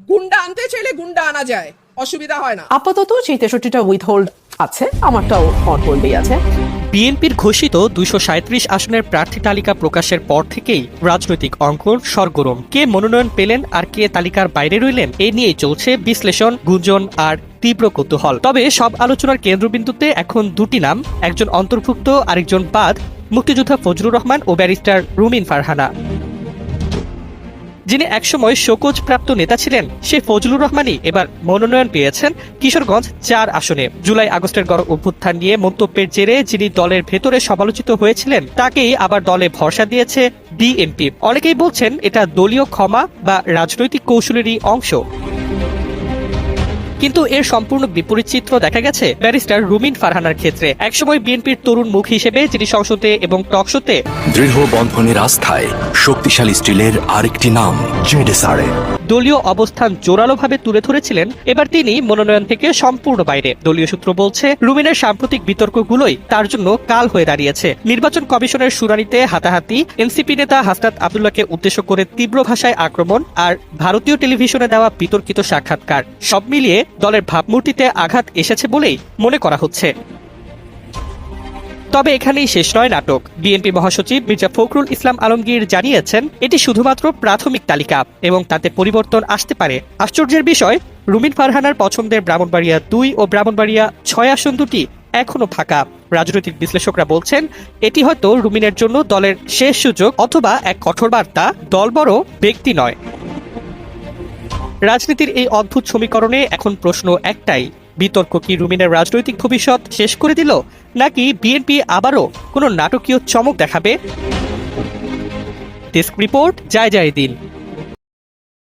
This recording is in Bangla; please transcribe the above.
গুন্ডা আনতে চাইলে গুন্ডা আনা যায় অসুবিধা হয় না। আপাতত সেই তেষট্টিটা উইথহোল্ড আছে আমারটাও অন হোল্ডেই আছে। বিএনপির ঘোষিত দুইশো সাঁত্রিশ আসনের প্রার্থী তালিকা প্রকাশের পর থেকেই রাজনৈতিক অঙ্কন সরগরম। কে মনোনয়ন পেলেন আর কে তালিকার বাইরে রইলেন এ নিয়ে চলছে বিশ্লেষণ গুঞ্জন আর তীব্র কৌতূহল। তবে সব আলোচনার কেন্দ্রবিন্দুতে এখন দুটি নাম একজন অন্তর্ভুক্ত আরেকজন বাদ মুক্তিযোদ্ধা ফজলুর রহমান ও ব্যারিস্টার রুমিন ফারহানা। যিনি একসময় শোকজ প্রাপ্ত নেতা ছিলেন, সে ফজলুর রহমানই এবার মনোনয়ন পেয়েছেন কিশোরগঞ্জ চার আসনে। জুলাই আগস্টের গড় অভ্যুত্থান নিয়ে মন্তব্যের জেরে যিনি দলের ভেতরে সমালোচিত হয়েছিলেন, তাকেই আবার দলে ভরসা দিয়েছে ডিএমপি অনেকেই বলছেন এটা দলীয় ক্ষমা বা রাজনৈতিক কৌশলেরই অংশ। কিন্তু এর সম্পূর্ণ বিপরীত চিত্র দেখা গেছে ব্যারিস্টার রুমিন ফারহানার ক্ষেত্রে। একসময় বিএনপির তরুণ মুখ হিসেবে যিনি সংসদে এবং টকশোতে দৃঢ় বন্ধনের আস্থায় শক্তিশালী স্টিলের আরেকটি নাম দলীয় অবস্থান জোরালোভাবে তুলে ধরেছিলেন এবার তিনি মনোনয়ন থেকে সম্পূর্ণ বাইরে। দলীয় সূত্র বলছে রুমিনের সাম্প্রতিক বিতর্কগুলোই তার জন্য কাল হয়ে দাঁড়িয়েছে। নির্বাচন কমিশনের শুনানিতে হাতাহাতি এনসিপি নেতা হাসনাত আবদুল্লাহকে উদ্দেশ্য করে তীব্র ভাষায় আক্রমণ আর ভারতীয় টেলিভিশনে দেওয়া বিতর্কিত সাক্ষাৎকার। সব মিলিয়ে দলের ভাবমূর্তিতে আঘাত এসেছে বলেই মনে করা হচ্ছে। তবে এখানেই শেষ নয় নাটক। বিএনপি মহাসচিব মির্জা ফখরুল ইসলাম আলমগীর জানিয়েছেন, এটি শুধুমাত্র প্রাথমিক তালিকা এবং তাতে পরিবর্তন আসতে পারে। আশ্চর্যের বিষয়, রুমিন ফারহানার পছন্দের ব্রাহ্মণবাড়িয়া দুই ও ব্রাহ্মণবাড়িয়া ছয় আসন দুটি এখনও ফাঁকা। রাজনৈতিক বিশ্লেষকরা বলছেন, এটি হয়তো রুমিনের জন্য দলের শেষ সুযোগ অথবা এক কঠোর বার্তা, দল বড় ব্যক্তি নয়। রাজনীতির এই অদ্ভুত সমীকরণে এখন প্রশ্ন একটাই, বিতর্ক কি রুমিনের রাজনৈতিক ভবিষ্যৎ শেষ করে দিল, নাকি বিএনপি আবারও কোনো নাটকীয় চমক দেখাবে? ডেস্ক রিপোর্ট, জয় জয় দিন